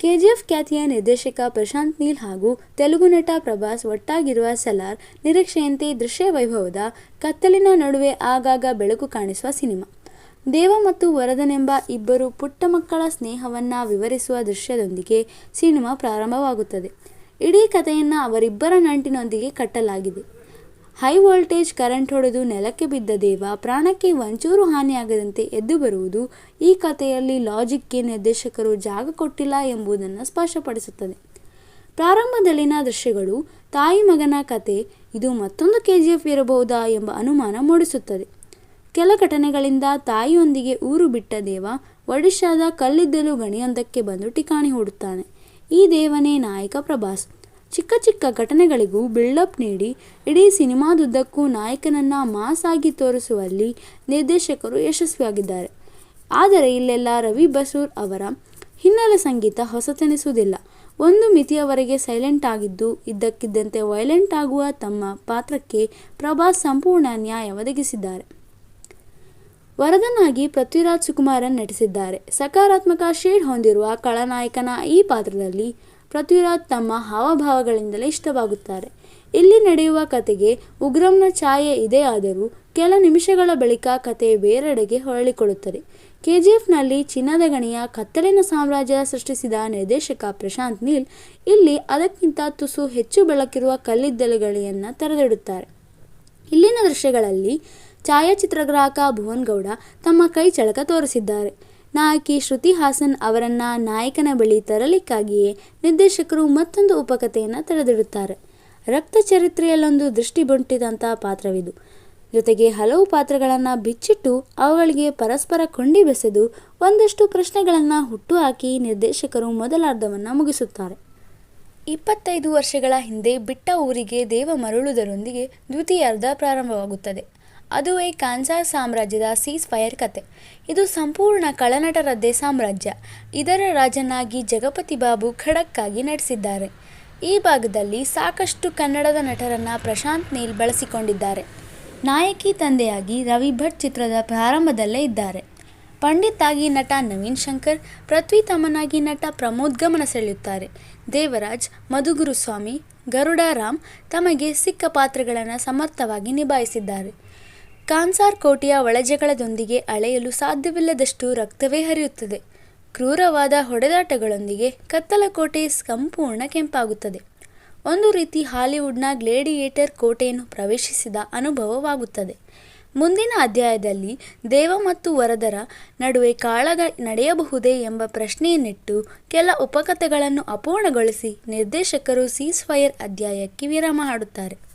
KGF ಖ್ಯಾತಿಯ ನಿರ್ದೇಶಕ ಪ್ರಶಾಂತ್ ನೀಲ್ ಹಾಗೂ ತೆಲುಗು ನಟ ಪ್ರಭಾಸ್ ಒಟ್ಟಾಗಿರುವ ಸಲಾರ್ ನಿರೀಕ್ಷೆಯಂತೆ ದೃಶ್ಯ ವೈಭವದ ಕತ್ತಲಿನ ನಡುವೆ ಆಗಾಗ ಬೆಳಕು ಕಾಣಿಸುವ ಸಿನಿಮಾ. ದೇವ ಮತ್ತು ವರದನೆಂಬ ಇಬ್ಬರು ಪುಟ್ಟ ಮಕ್ಕಳ ಸ್ನೇಹವನ್ನು ವಿವರಿಸುವ ದೃಶ್ಯದೊಂದಿಗೆ ಸಿನಿಮಾ ಪ್ರಾರಂಭವಾಗುತ್ತದೆ. ಇಡೀ ಕಥೆಯನ್ನು ಅವರಿಬ್ಬರ ನಂಟಿನೊಂದಿಗೆ ಕಟ್ಟಲಾಗಿದೆ. ಹೈ ವೋಲ್ಟೇಜ್ ಕರೆಂಟ್ ಹೊಡೆದು ನೆಲಕ್ಕೆ ಬಿದ್ದ ದೇವ ಪ್ರಾಣಕ್ಕೆ ಒಂಚೂರು ಹಾನಿಯಾಗದಂತೆ ಎದ್ದು ಬರುವುದು ಈ ಕಥೆಯಲ್ಲಿ ಲಾಜಿಕ್ಗೆ ನಿರ್ದೇಶಕರು ಜಾಗ ಕೊಟ್ಟಿಲ್ಲ ಎಂಬುದನ್ನು ಸ್ಪಷ್ಟಪಡಿಸುತ್ತದೆ. ಪ್ರಾರಂಭದಲ್ಲಿನ ದೃಶ್ಯಗಳು, ತಾಯಿ ಮಗನ ಕತೆ, ಇದು ಮತ್ತೊಂದು ಕೆಜಿಎಫ್ ಇರಬಹುದಾ ಎಂಬ ಅನುಮಾನ ಮೂಡಿಸುತ್ತದೆ. ಕೆಲ ಘಟನೆಗಳಿಂದ ತಾಯಿಯೊಂದಿಗೆ ಊರು ಬಿಟ್ಟ ದೇವ ಒಡಿಶಾದ ಕಲ್ಲಿದ್ದಲು ಗಣಿಯೊಂದಕ್ಕೆ ಬಂದು ಠಿಕಾಣಿ ಹೂಡುತ್ತಾನೆ. ಈ ದೇವನೇ ನಾಯಕ ಪ್ರಭಾಸ್. ಚಿಕ್ಕ ಚಿಕ್ಕ ಘಟನೆಗಳಿಗೂ ಬಿಲ್ಡಪ್ ನೀಡಿ ಇಡೀ ಸಿನಿಮಾದುದ್ದಕ್ಕೂ ನಾಯಕನನ್ನ ಮಾಸ್ ಆಗಿ ತೋರಿಸುವಲ್ಲಿ ನಿರ್ದೇಶಕರು ಯಶಸ್ವಿಯಾಗಿದ್ದಾರೆ. ಆದರೆ ಇಲ್ಲೆಲ್ಲ ರವಿ ಬಸೂರ್ ಅವರ ಹಿನ್ನೆಲೆ ಸಂಗೀತ ಹೊಸತೆನಿಸುವುದಿಲ್ಲ. ಒಂದು ಮಿತಿಯವರೆಗೆ ಸೈಲೆಂಟ್ ಆಗಿದ್ದು, ಇದ್ದಕ್ಕಿದ್ದಂತೆ ವೈಲೆಂಟ್ ಆಗುವ ತಮ್ಮ ಪಾತ್ರಕ್ಕೆ ಪ್ರಭಾಸ್ ಸಂಪೂರ್ಣ ನ್ಯಾಯ ಒದಗಿಸಿದ್ದಾರೆ. ವರದನಾಗಿ ಪೃಥ್ವಿರಾಜ್ ಸುಕುಮಾರನ್ ನಟಿಸಿದ್ದಾರೆ. ಸಕಾರಾತ್ಮಕ ಶೇಡ್ ಹೊಂದಿರುವ ಖಳನಾಯಕನ ಈ ಪಾತ್ರದಲ್ಲಿ ಪೃಥ್ವಿರಾಜ್ ತಮ್ಮ ಹಾವಭಾವಗಳಿಂದಲೇ ಇಷ್ಟವಾಗುತ್ತಾರೆ. ಇಲ್ಲಿ ನಡೆಯುವ ಕತೆಗೆ ಉಗ್ರಂನ ಛಾಯೆ ಇದೇ ಆದರೂ ಕೆಲ ನಿಮಿಷಗಳ ಬಳಿಕ ಕತೆ ಬೇರೆಡೆಗೆ ಹೊರಳಿಕೊಳ್ಳುತ್ತದೆ. ಕೆ ಜಿ ಎಫ್ನಲ್ಲಿ ಚಿನ್ನದ ಗಣಿಯ ಕತ್ತಲಿನ ಸಾಮ್ರಾಜ್ಯ ಸೃಷ್ಟಿಸಿದ ನಿರ್ದೇಶಕ ಪ್ರಶಾಂತ್ ನೀಲ್ ಇಲ್ಲಿ ಅದಕ್ಕಿಂತ ತುಸು ಹೆಚ್ಚು ಬೆಳಕಿರುವ ಕಲ್ಲಿದ್ದಲುಗಳಿಯನ್ನು ತೆರೆದಿಡುತ್ತಾರೆ. ಇಲ್ಲಿನ ದೃಶ್ಯಗಳಲ್ಲಿ ಛಾಯಾಚಿತ್ರಗ್ರಾಹಕ ಭುವನ್ ಗೌಡ ತಮ್ಮ ಕೈ ಚಳಕ ತೋರಿಸಿದ್ದಾರೆ. ನಾಯಕಿ ಶ್ರುತಿ ಹಾಸನ್ ಅವರನ್ನ ನಾಯಕನ ಬಳಿ ತರಲಿಕ್ಕಾಗಿಯೇ ನಿರ್ದೇಶಕರು ಮತ್ತೊಂದು ಉಪಕಥೆಯನ್ನು ತೆರೆದಿಡುತ್ತಾರೆ. ರಕ್ತ ಚರಿತ್ರೆಯಲ್ಲೊಂದು ದೃಷ್ಟಿ ಪಾತ್ರವಿದು. ಜೊತೆಗೆ ಹಲವು ಪಾತ್ರಗಳನ್ನು ಬಿಚ್ಚಿಟ್ಟು ಅವುಗಳಿಗೆ ಪರಸ್ಪರ ಕೊಂಡಿ ಬೆಸೆದು ಒಂದಷ್ಟು ಪ್ರಶ್ನೆಗಳನ್ನು ಹುಟ್ಟುಹಾಕಿ ನಿರ್ದೇಶಕರು ಮೊದಲಾರ್ಧವನ್ನು ಮುಗಿಸುತ್ತಾರೆ. ಇಪ್ಪತ್ತೈದು ವರ್ಷಗಳ ಹಿಂದೆ ಬಿಟ್ಟ ಊರಿಗೆ ದೇವ ಮರಳುವುದರೊಂದಿಗೆ ದ್ವಿತೀಯಾರ್ಧ ಪ್ರಾರಂಭವಾಗುತ್ತದೆ. ಅದುವೇ ಕಾನ್ಸಾರ್ ಸಾಮ್ರಾಜ್ಯದ ಸೀಸ್ ಫೈರ್ ಕತೆ. ಇದು ಸಂಪೂರ್ಣ ಕಳನಟರದ್ದೇ ಸಾಮ್ರಾಜ್ಯ. ಇದರ ರಾಜನಾಗಿ ಜಗಪತಿ ಬಾಬು ಖಡಕ್ಕಾಗಿ ನಟಿಸಿದ್ದಾರೆ. ಈ ಭಾಗದಲ್ಲಿ ಸಾಕಷ್ಟು ಕನ್ನಡದ ನಟರನ್ನು ಪ್ರಶಾಂತ್ ನೀಲ್ ಬಳಸಿಕೊಂಡಿದ್ದಾರೆ. ನಾಯಕಿ ತಂದೆಯಾಗಿ ರವಿ ಭಟ್ ಚಿತ್ರದ ಪ್ರಾರಂಭದಲ್ಲೇ ಇದ್ದಾರೆ. ಪಂಡಿತ್ ಆಗಿ ನಟ ನವೀನ್ ಶಂಕರ್, ಪೃಥ್ವಿ ತಮ್ಮನಾಗಿ ನಟ ಪ್ರಮೋದ್ ಗಮನ ಸೆಳೆಯುತ್ತಾರೆ. ದೇವರಾಜ್, ಮಧುಗುರುಸ್ವಾಮಿ, ಗರುಡಾರಾಮ್ ತಮಗೆ ಸಿಕ್ಕ ಪಾತ್ರಗಳನ್ನು ಸಮರ್ಥವಾಗಿ ನಿಭಾಯಿಸಿದ್ದಾರೆ. ಕಾನ್ಸಾರ್ ಕೋಟೆಯ ಒಳಜಗಳದೊಂದಿಗೆ ಅಳೆಯಲು ಸಾಧ್ಯವಿಲ್ಲದಷ್ಟು ರಕ್ತವೇ ಹರಿಯುತ್ತದೆ. ಕ್ರೂರವಾದ ಹೊಡೆದಾಟಗಳೊಂದಿಗೆ ಕತ್ತಲ ಕೋಟೆ ಸಂಪೂರ್ಣ ಕೆಂಪಾಗುತ್ತದೆ. ಒಂದು ರೀತಿ ಹಾಲಿವುಡ್ನ ಗ್ಲೇಡಿಯೇಟರ್ ಕೋಟೆಯನ್ನು ಪ್ರವೇಶಿಸಿದ ಅನುಭವವಾಗುತ್ತದೆ. ಮುಂದಿನ ಅಧ್ಯಾಯದಲ್ಲಿ ದೇವ ಮತ್ತು ವರದರ ನಡುವೆ ಕಾಳಗ ನಡೆಯಬಹುದೇ ಎಂಬ ಪ್ರಶ್ನೆಯನ್ನಿಟ್ಟು ಕೆಲ ಉಪಕಥೆಗಳನ್ನು ಅಪೂರ್ಣಗೊಳಿಸಿ ನಿರ್ದೇಶಕರು ಸೀಸ್ ಫೈರ್ ಅಧ್ಯಾಯಕ್ಕೆ ವಿರಾಮ ಹಾಡುತ್ತಾರೆ.